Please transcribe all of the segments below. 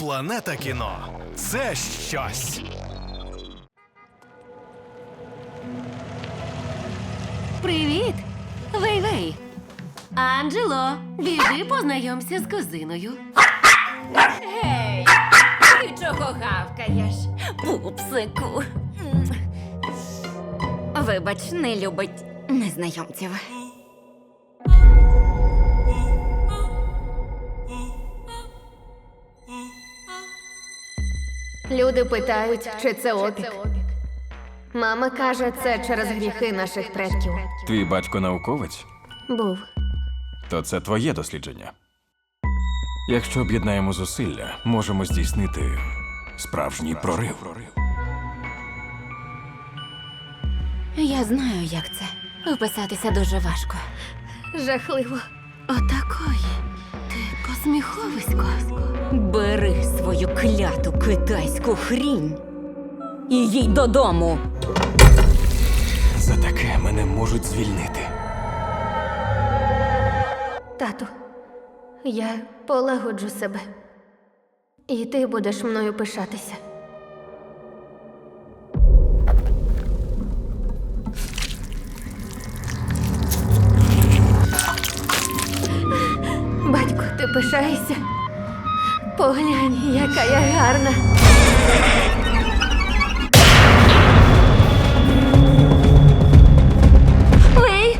Планета кіно це щось. Привіт! Вей-вей! Анджело, біжи познайомся з кузиною. Гей, ти чого гавкаєш? Пупсику. Вибач, не любить незнайомців. Люди питають, чи це опік. Мама каже, це через гріхи наших предків. Твій батько науковець, Був. то це твоє дослідження. Якщо об'єднаємо зусилля, можемо здійснити справжній прорив. Я знаю, як це. Вписатися дуже важко. Жахливо. Отакої. Ти посміховисько. Кляту китайську хрінь і їдь додому. За таке мене можуть звільнити. Тату, я полагоджу себе. І ти будеш мною пишатися. Батько, ти пишаєшся? Поглянь, яка я гарна. Лей,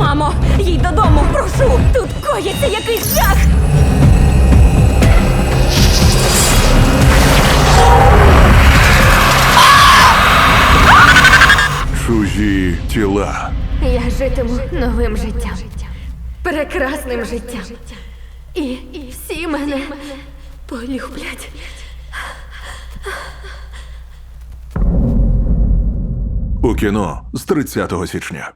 Мамо, їдь додому, прошу! Тут коїться якийсь жах! Чужі тіла. Я житиму новим життям. Прекрасним життям. І всі мене полюблять. У кіно з 30 січня.